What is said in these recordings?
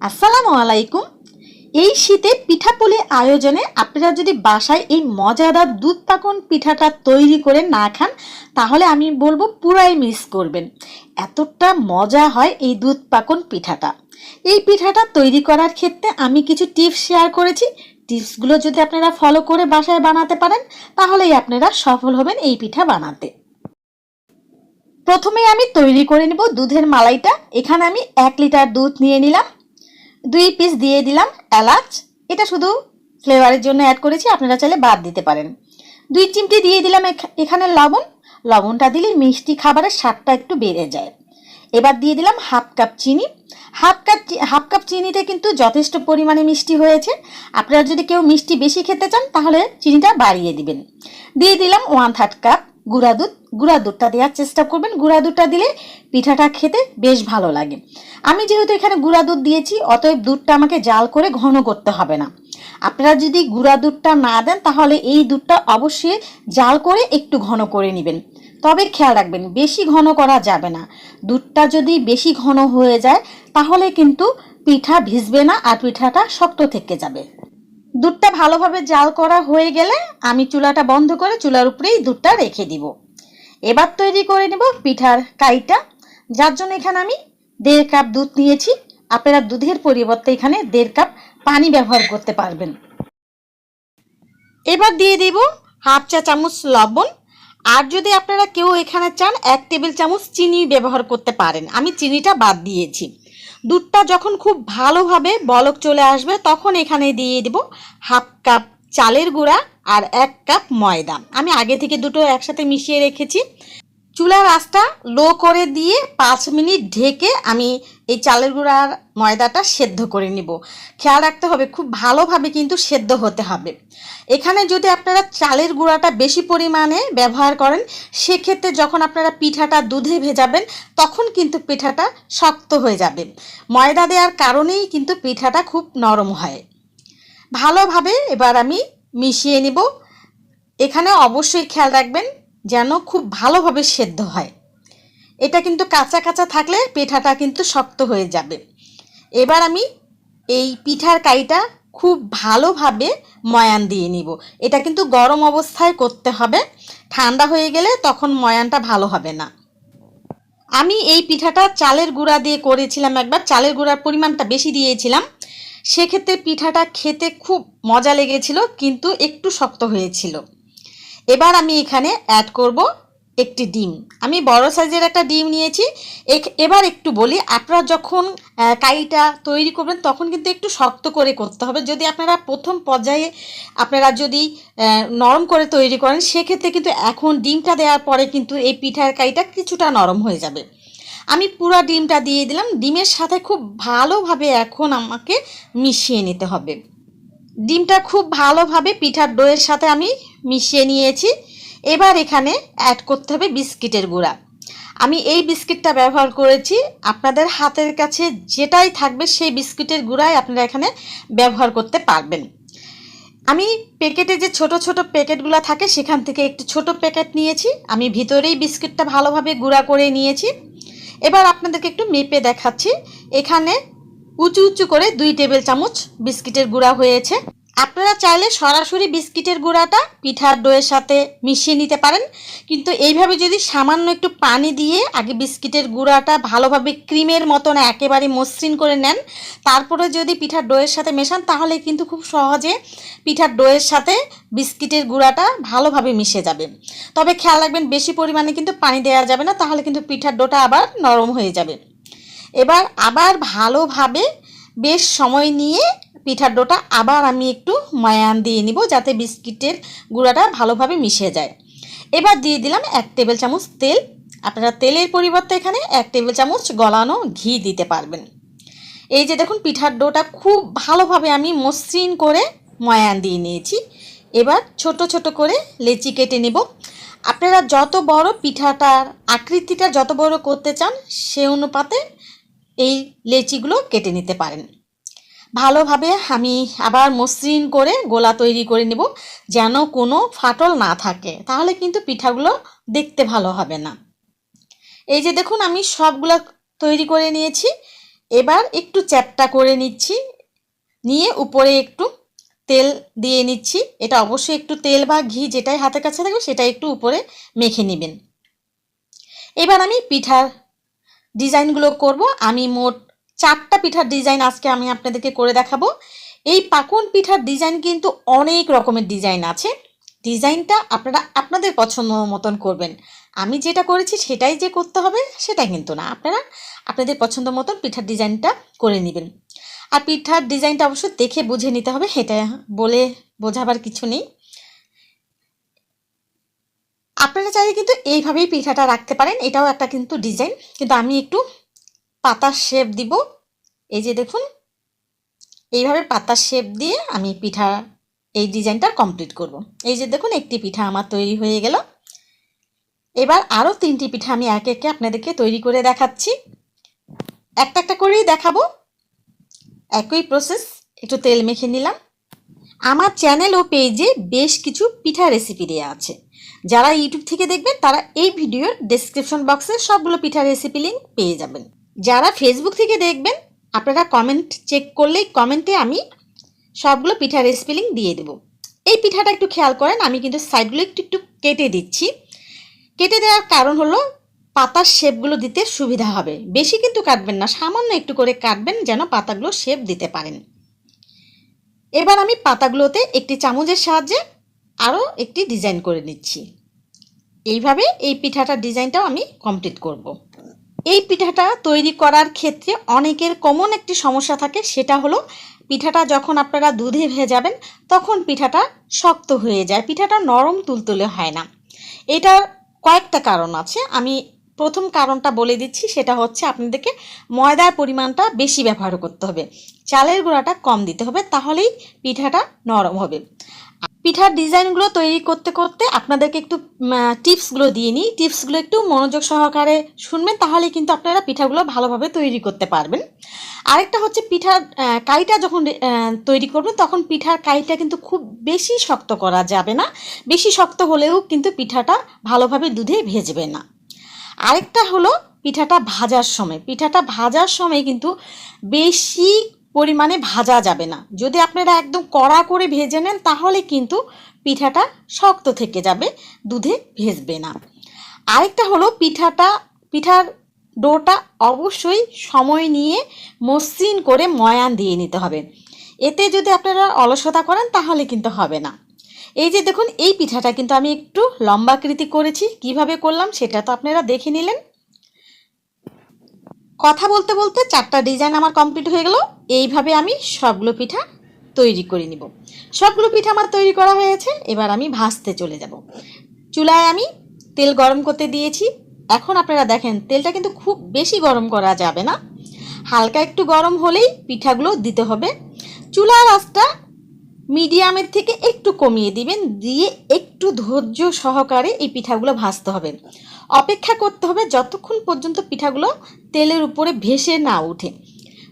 আসসালামু আলাইকুম। এই শীতে পিঠাপুলি আয়োজনে আপনারা যদি বাসায় এই মজাদার দুধ পাকন পিঠাটা তৈরি করে না খান, তাহলে আমি বলব পুরাই মিস করবেন। এতটা মজা হয় এই দুধ পাকন পিঠাটা। এই পিঠাটা তৈরি করার ক্ষেত্রে আমি কিছু টিপস শেয়ার করেছি। টিপসগুলো যদি আপনারা ফলো করে বাসায় বানাতে পারেন, তাহলেই আপনারা সফল হবেন এই পিঠা বানাতে। প্রথমে আমি তৈরি করে নেব দুধের মালাইটা। এখানে আমি এক লিটার দুধ নিয়ে নিলাম। দুই পিস দিয়ে দিলাম এলাচ। এটা শুধু ফ্লেভারের জন্য অ্যাড করেছি, আপনারা চাইলে বাদ দিতে পারেন। দুই চিমটি দিয়ে দিলাম এখ- এখানে লবণ। লবণটা দিলে মিষ্টি খাবারের স্বাদটা একটু বেড়ে যায়। এবার দিয়ে দিলাম হাফ কাপ চিনি। হাফ কাপ হাফ কাপ চিনিতে কিন্তু যথেষ্ট পরিমাণে মিষ্টি হয়েছে। আপনারা যদি কেউ মিষ্টি বেশি খেতে চান, তাহলে চিনিটা বাড়িয়ে দিবেন। দিয়ে দিলাম ওয়ান থার্ড কাপ গুঁড়া দুধ, গুঁড়া দুধটা দেওয়ার চেষ্টা করবেন। গুঁড়া দুধটা দিলে পিঠাটা খেতে বেশ ভালো লাগে। আমি যেহেতু এখানে গুঁড়া দুধ দিয়েছি, অতএব দুধটা আমাকে জাল করে ঘন করতে হবে না। আপনারা যদি গুঁড়া দুধটা না দেন, তাহলে এই দুধটা অবশ্যই জাল করে একটু ঘন করে নেবেন। তবে খেয়াল রাখবেন, বেশি ঘন করা যাবে না। দুধটা যদি বেশি ঘন হয়ে যায়, তাহলে কিন্তু পিঠা ভিজবে না আর পিঠাটা শক্ত থেকে যাবে। দুধটা ভালোভাবে জাল করা হয়ে গেলে আমি চুলাটা বন্ধ করে চুলার উপরেই দুধটা রেখে দিব। এবার তৈরি করে নেব পিঠার কাইটা, যার জন্য এখানে আমি দেড় কাপ দুধ নিয়েছি। আপনারা দুধের পরিবর্তে এখানে দেড় কাপ পানি ব্যবহার করতে পারবেন। এবার দিয়ে দিব হাফ চা চামচ লবণ। আর যদি আপনারা কেউ এখানে চান, এক টেবিল চামচ চিনি ব্যবহার করতে পারেন। আমি চিনিটা বাদ দিয়েছি। দুধটা যখন খুব ভালোভাবে বলক চলে আসবে, তখন এখানে দিয়ে দেব হাফ কাপ চালের গুঁড়া আর এক কাপ ময়দা। আমি আগে থেকে দুটো একসাথে মিশিয়ে রেখেছি। চুলার আঁচটা লো করে দিয়ে পাঁচ মিনিট ঢেকে আমি এই চালের গুঁড়ার ময়দাটা সেদ্ধ করে নিব। খেয়াল রাখতে হবে, খুব ভালোভাবে কিন্তু সেদ্ধ হতে হবে। এখানে যদি আপনারা চালের গুঁড়াটা বেশি পরিমাণে ব্যবহার করেন, সেক্ষেত্রে যখন আপনারা পিঠাটা দুধে ভেজাবেন, তখন কিন্তু পিঠাটা শক্ত হয়ে যাবে। ময়দা দেওয়ার কারণেই কিন্তু পিঠাটা খুব নরম হয়। ভালোভাবে এবার আমি মিশিয়ে নিব। এখানে অবশ্যই খেয়াল রাখবেন যেন খুব ভালোভাবে সেদ্ধ হয়। এটা কিন্তু কাঁচা কাঁচা থাকলে পিঠাটা কিন্তু শক্ত হয়ে যাবে। এবার আমি এই পিঠার কাইটা খুব ভালোভাবে ময়ান দিয়ে নিব। এটা কিন্তু গরম অবস্থায় করতে হবে। ঠান্ডা হয়ে গেলে তখন ময়ানটা ভালো হবে না। আমি এই পিঠাটা চালের গুঁড়া দিয়ে করেছিলাম একবার। চালের গুঁড়ার পরিমাণটা বেশি দিয়েছিলাম। সেক্ষেত্রে পিঠাটা খেতে খুব মজা লেগেছিল, কিন্তু একটু শক্ত হয়েছিল। এবার আমি এখানে অ্যাড করব একটি ডিম। আমি বড় সাইজের একটা ডিম নিয়েছি। এবার একটু বলি, আপনারা যখন কাইটা তৈরি করবেন, তখন কিন্তু একটু শক্ত করে করতে হবে। যদি আপনারা প্রথম পর্যায়ে আপনারা যদি নরম করে তৈরি করেন, সেক্ষেত্রে কিন্তু এখন ডিমটা দেওয়ার পরে কিন্তু এই পিঠার কাইটা কিছুটা নরম হয়ে যাবে। আমি পুরো ডিমটা দিয়ে দিলাম। ডিমের সাথে খুব ভালোভাবে এখন আমাকে মিশিয়ে নিতে হবে। ডিমটা খুব ভালোভাবে পিঠার ডোয়ের সাথে আমি মিশিয়ে নিয়েছি। এবার এখানে অ্যাড করতে হবে বিস্কিটের গুঁড়া। আমি এই বিস্কিটটা ব্যবহার করেছি। আপনাদের হাতের কাছে যেটাই থাকবে সেই বিস্কিটের গুঁড়াই আপনারা এখানে ব্যবহার করতে পারবেন। আমি প্যাকেটে যে ছোট ছোট প্যাকেটগুলো থাকে, সেখান থেকে একটু ছোট প্যাকেট নিয়েছি। আমি ভিতরেই বিস্কিটটা ভালোভাবে গুঁড়া করে নিয়েছি। এবার আপনাদেরকে একটু মেপে দেখাচ্ছি। এখানে উঁচু উঁচু করে দুই টেবিল চামচ বিস্কিটের গুঁড়া হয়েছে। আপনারা চাইলে সরাসরি বিস্কিটের গুঁড়াটা পিঠার ডোয়ের সাথে মিশিয়ে নিতে পারেন। কিন্তু এইভাবে যদি সামান্য একটু পানি দিয়ে আগে বিস্কিটের গুঁড়াটা ভালোভাবে ক্রিমের মতন একেবারে মসৃণ করে নেন। তারপরে যদি পিঠার ডোয়ের সাথে মেশান, তাহলে কিন্তু খুব সহজে পিঠার ডোয়ের সাথে বিস্কিটের গুঁড়াটা ভালোভাবে মিশে যাবে। তবে খেয়াল রাখবেন, বেশি পরিমাণে কিন্তু পানি দেওয়া যাবে না, তাহলে কিন্তু পিঠার ডোটা আবার নরম হয়ে যাবে। এবার আবার ভালোভাবে বেশ সময় নিয়ে পিঠার ডোটা আবার আমি একটু ময়ান দিয়ে নিব যাতে বিস্কিটের গুঁড়াটা ভালোভাবে মিশে যায়। এবার দিয়ে দিলাম এক টেবিল চামচ তেল। আপনারা তেলের পরিবর্তে এখানে এক টেবিল চামচ গলানো ঘি দিতে পারবেন। এই যে দেখুন, পিঠার ডোটা খুব ভালোভাবে আমি মসৃণ করে ময়ান দিয়ে নিয়েছি। এবার ছোট ছোট করে লেচি কেটে নেব। আপনারা যত বড় পিঠাটার আকৃতিটা যত বড় করতে চান, সে অনুপাতে এই লেচিগুলো কেটে নিতে পারেন। ভালোভাবে আমি আবার মসৃণ করে গোলা তৈরি করে নেব যেন কোনো ফাটল না থাকে, তাহলে কিন্তু পিঠাগুলো দেখতে ভালো হবে না। এই যে দেখুন, আমি সবগুলো তৈরি করে নিয়েছি। এবার একটু চ্যাপটা করে নিচ্ছি। নিয়ে উপরে একটু তেল দিয়ে নিচ্ছি। এটা অবশ্যই একটু তেল বা ঘি যেটাই হাতের কাছে থাকবে সেটা একটু উপরে মেখে নেবেন। এবার আমি পিঠার ডিজাইনগুলো করব। আমি মোট চারটা পিঠার ডিজাইন আজকে আমি আপনাদেরকে করে দেখাবো। এই পাকন পিঠার ডিজাইন কিন্তু অনেক রকমের ডিজাইন আছে। ডিজাইনটা আপনারা আপনাদের পছন্দ মতন করবেন। আমি যেটা করেছি সেটাই যে করতে হবে সেটা কিন্তু না। আপনারা আপনাদের পছন্দ মতন পিঠার ডিজাইনটা করে নেবেন। আর পিঠার ডিজাইনটা অবশ্য দেখে বুঝে নিতে হবে এটা বলে বোঝাবার কিছু নেই। আপনারা চাইলে কিন্তু এইভাবেই পিঠাটা রাখতে পারেন। এটাও একটা কিন্তু ডিজাইন কিন্তু আমি একটু পাতার শেপ দিব। এই যে দেখুন, এইভাবে পাতার শেপ দিয়ে আমি পিঠা, এই ডিজাইনটা কমপ্লিট করব। এই যে দেখুন, একটি পিঠা আমার তৈরি হয়ে গেল। এবার আরও তিনটি পিঠা আমি একে একে আপনাদেরকে তৈরি করে দেখাচ্ছি। একটা একটা করেই দেখাবো। একই প্রসেস একটু তেল মেখে নিলাম। আমার চ্যানেল ও পেজে বেশ কিছু পিঠা রেসিপি দেওয়া আছে। যারা ইউটিউব থেকে দেখবেন, তারা এই ভিডিওর ডেসক্রিপশন বক্সে সবগুলো পিঠা রেসিপি লিঙ্ক পেয়ে যাবেন। যারা ফেসবুক থেকে দেখবেন, আপনারা কমেন্ট চেক করলেই কমেন্টে আমি সবগুলো পিঠা রেসিপি লিঙ্ক দিয়ে দেবো। এই পিঠাটা একটু খেয়াল করেন, আমি কিন্তু সাইডগুলো একটু একটু কেটে দিচ্ছি। কেটে দেওয়ার কারণ হলো, পাতার শেপগুলো দিতে সুবিধা হবে। বেশি কিন্তু কাটবেন না, সামান্য একটু করে কাটবেন যেন পাতাগুলো শেপ দিতে পারেন। এবার আমি পাতাগুলোতে একটি চামচের সাহায্যে আরও একটি ডিজাইন করে নিচ্ছি। এইভাবে এই পিঠাটার ডিজাইনটাও আমি কমপ্লিট করব। এই পিঠাটা তৈরি করার ক্ষেত্রে অনেকের কমন একটি সমস্যা থাকে, সেটা হলো পিঠাটা যখন আপনারা দুধে ভেজাবেন, তখন পিঠাটা শক্ত হয়ে যায়, পিঠাটা নরম তুলতুলে হয় না। এটার কয়েকটা কারণ আছে। আমি প্রথম কারণটা বলে দিচ্ছি, সেটা হচ্ছে আপনাদেরকে ময়দার পরিমাণটা বেশি ব্যবহার করতে হবে। চালের গুঁড়াটা কম দিতে হবে, তাহলেই পিঠাটা নরম হবে। পিঠার ডিজাইনগুলো তৈরি করতে করতে আপনাদেরকে একটু টিপসগুলো দিয়ে নিই। টিপসগুলো একটু মনোযোগ সহকারে শুনবেন, তাহলে কিন্তু আপনারা পিঠাগুলো ভালোভাবে তৈরি করতে পারবেন। আরেকটা হচ্ছে পিঠার কাইটা যখন তৈরি করবেন, তখন পিঠার কাইটা কিন্তু খুব বেশি শক্ত করা যাবে না। বেশি শক্ত হলেও কিন্তু পিঠাটা ভালোভাবে দুধে ভেজবে না। আরেকটা হলো পিঠাটা ভাজার সময়। পিঠাটা ভাজার সময় কিন্তু বেশি পরিমাণে ভাজা যাবে না। যদি আপনারা একদম কড়া করে ভেজে নেন, তাহলে কিন্তু পিঠাটা শক্ত থেকে যাবে, দুধে ভেজবে না। আরেকটা হলো পিঠাটা, পিঠার ডোটা অবশ্যই সময় নিয়ে মসৃণ করে ময়ান দিয়ে নিতে হবে। এতে যদি আপনারা অলসতা করেন, তাহলে কিন্তু হবে না। এই যে দেখুন, এই পিঠাটা কিন্তু আমি একটু লম্বাকৃতি করেছি। কীভাবে করলাম সেটা তো আপনারা দেখে নিলেন। কথা বলতে বলতে চারটা ডিজাইন আমার কমপ্লিট হয়ে গেল। এইভাবে আমি সবগুলো পিঠা তৈরি করে নিব। সবগুলো পিঠা আমার তৈরি করা হয়েছে। এবার আমি ভাজতে চলে যাব। চুলায় আমি তেল গরম করতে দিয়েছি। এখন আপনারা দেখেন, তেলটা কিন্তু খুব বেশি গরম করা যাবে না। হালকা একটু গরম হলেই পিঠাগুলো দিতে হবে। চুলার আঁচটা মিডিয়ামের থেকে একটু কমিয়ে দিবেন, দিয়ে একটু ধৈর্য সহকারে এই পিঠাগুলো ভাজতে হবে। অপেক্ষা করতে হবে যতক্ষণ পর্যন্ত পিঠাগুলো তেলের উপরে ভেসে না উঠে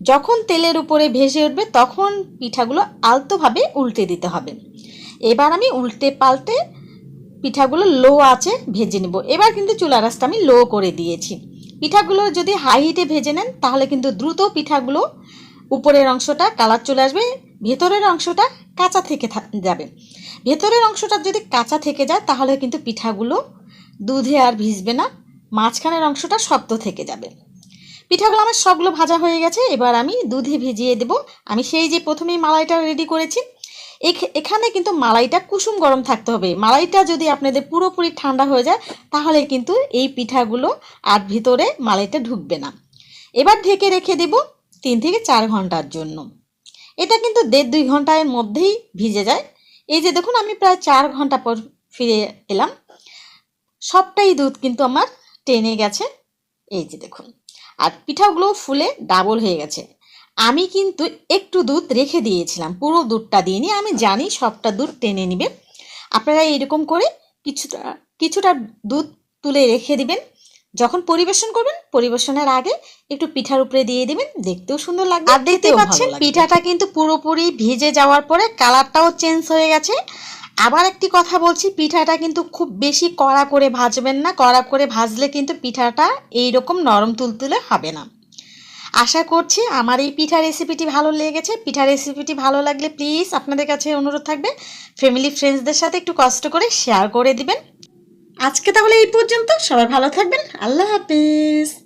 যখন তেলের উপরে ভেসে উঠবে, তখন পিঠাগুলো আলতোভাবে উল্টে দিতে হবে। এবার আমি উল্টে পাল্টে পিঠাগুলো লো আছে ভেজে নেব। এবার কিন্তু চুলা রাসটা আমি লো করে দিয়েছি। পিঠাগুলো যদি হাই হিটে ভেজে নেন, তাহলে কিন্তু দ্রুত পিঠাগুলো উপরের অংশটা কালার চলে আসবে। ভেতরের অংশটা কাঁচা থেকে যাবে। ভেতরের অংশটা যদি কাঁচা থেকে যায়, তাহলে কিন্তু পিঠাগুলো দুধে আর ভিজবে না। মাঝখানের অংশটা শক্ত থেকে যাবে। পিঠাগুলো আমার সবগুলো ভাজা হয়ে গেছে, এবার আমি দুধে ভিজিয়ে দেব। আমি সেই যে প্রথমেই মালাইটা রেডি করেছি এখানে কিন্তু মালাইটা কুসুম গরম থাকতে হবে। মালাইটা যদি আপনাদের পুরোপুরি ঠান্ডা হয়ে যায়, তাহলে কিন্তু এই পিঠাগুলো আর ভিতরে মালাইটা ঢুকবে না। এবার ঢেকে রেখে দেব তিন থেকে চার ঘণ্টার জন্য। এটা কিন্তু দেড় দুই ঘণ্টার মধ্যেই ভিজে যায়। এই যে দেখুন, আমি প্রায় চার ঘণ্টা পর ফিরে এলাম। সবটাই দুধ কিন্তু আমার টেনে গেছে। এই যে দেখুন, আর পিঠাগুলো ফুলে ডাবল হয়ে গেছে। আমি কিন্তু একটু দুধ রেখে দিয়েছিলাম, পুরো দুধটা দিইনি আমি জানি সবটা দুধ টেনে নেবে। আপনারা এরকম করে কিছুটা কিছুটা দুধ তুলে রেখে দিবেন। যখন পরিবেশন করবেন পরিবেশনের আগে একটু পিঠার উপরে দিয়ে দিবেন দেখতেও সুন্দর লাগবে। আর দেখতে পাচ্ছেন পিঠাটা কিন্তু পুরোপুরি ভিজে যাওয়ার পরে কালারটাও চেঞ্জ হয়ে গেছে। আবার একটি কথা বলছি পিঠাটা কিন্তু খুব বেশি কড়া করে ভাজবেন না। কড়া করে ভাজলে কিন্তু পিঠাটা এই রকম নরম তুলতুলে হবে না। আশা করছি আমার এই পিঠা রেসিপিটি ভালো লেগেছে। পিঠা রেসিপিটি ভালো লাগলে প্লিজ আপনাদের কাছে অনুরোধ থাকবে। ফ্যামিলি ফ্রেন্ডসদের সাথে একটু কষ্ট করে শেয়ার করে দিবেন। আজকে তাহলে এই পর্যন্ত। সবাই ভালো থাকবেন। আল্লাহ হাফিজ।